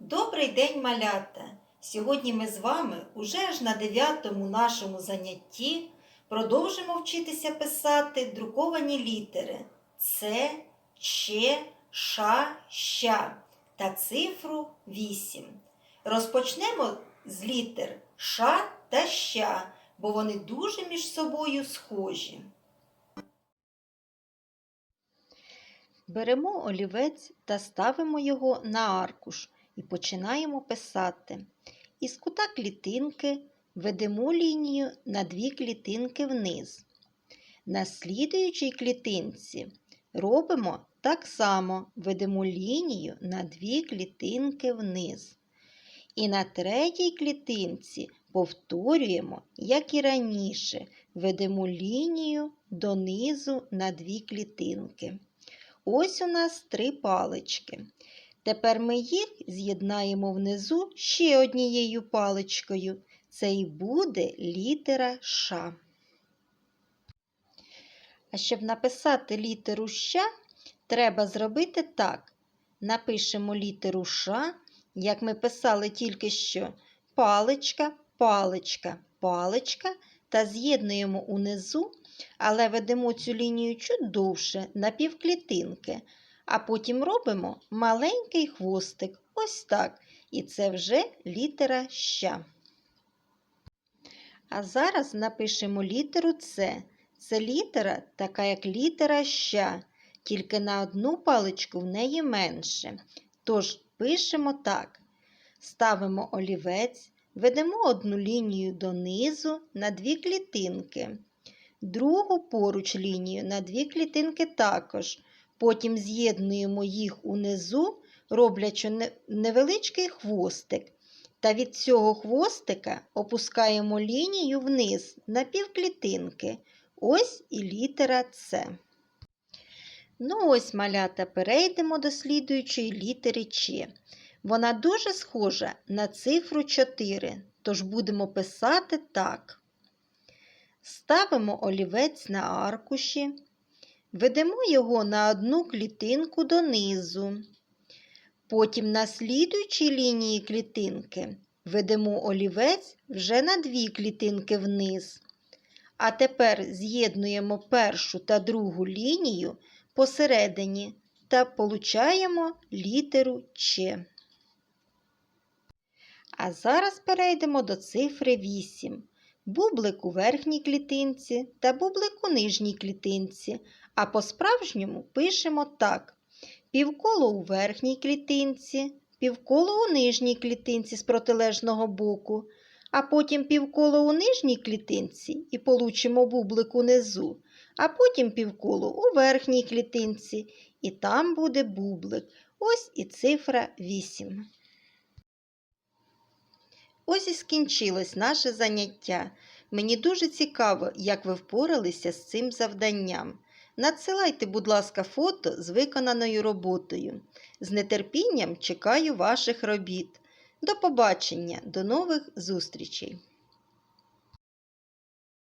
Добрий день, малята! Сьогодні ми з вами уже аж на дев'ятому нашому занятті продовжимо вчитися писати друковані літери С, Ч, Ш, Щ та цифру 8. Розпочнемо з літер Ш та Щ, бо вони дуже між собою схожі. Беремо олівець та ставимо його на аркуш і починаємо писати. Із кута клітинки ведемо лінію на дві клітинки вниз. На слідуючій клітинці робимо так само ведемо лінію на дві клітинки вниз. І на третій клітинці повторюємо, як і раніше, ведемо лінію донизу на дві клітинки. Ось у нас три палички. Тепер ми їх з'єднаємо внизу ще однією паличкою. Це і буде літера Ш. А щоб написати літеру Щ, треба зробити так. Напишемо літеру Ш, як ми писали тільки що паличка, паличка, паличка та з'єднуємо унизу, але ведемо цю лінію чуть довше на півклітинки, а потім робимо маленький хвостик. Ось так. І це вже літера Щ. А зараз напишемо літеру С. Це літера, така як літера Щ, тільки на одну паличку в неї менше. Тож пишемо так. Ставимо олівець, ведемо одну лінію донизу на дві клітинки, другу поруч лінію на дві клітинки також. Потім з'єднуємо їх унизу, роблячи невеличкий хвостик. Та від цього хвостика опускаємо лінію вниз на півклітинки. Ось і літера С. Ну ось, малята, перейдемо до слідуючої літери Ч. Вона дуже схожа на цифру 4, тож будемо писати так. Ставимо олівець на аркуші, ведемо його на одну клітинку донизу. Потім на слідуючій лінії клітинки ведемо олівець вже на дві клітинки вниз. А тепер з'єднуємо першу та другу лінію посередині та получаємо літеру Ч. А зараз перейдемо до цифри 8. Бублик у верхній клітинці та бублик у нижній клітинці. А по-справжньому пишемо так: півколо у верхній клітинці, півколо у нижній клітинці з протилежного боку, а потім півколо у нижній клітинці і получимо бублик унизу, а потім півколо у верхній клітинці, і там буде бублик. Ось і цифра 8. Ось і скінчилось наше заняття. Мені дуже цікаво, як ви впоралися з цим завданням. Надсилайте, будь ласка, фото з виконаною роботою. З нетерпінням чекаю ваших робіт. До побачення, до нових зустрічей!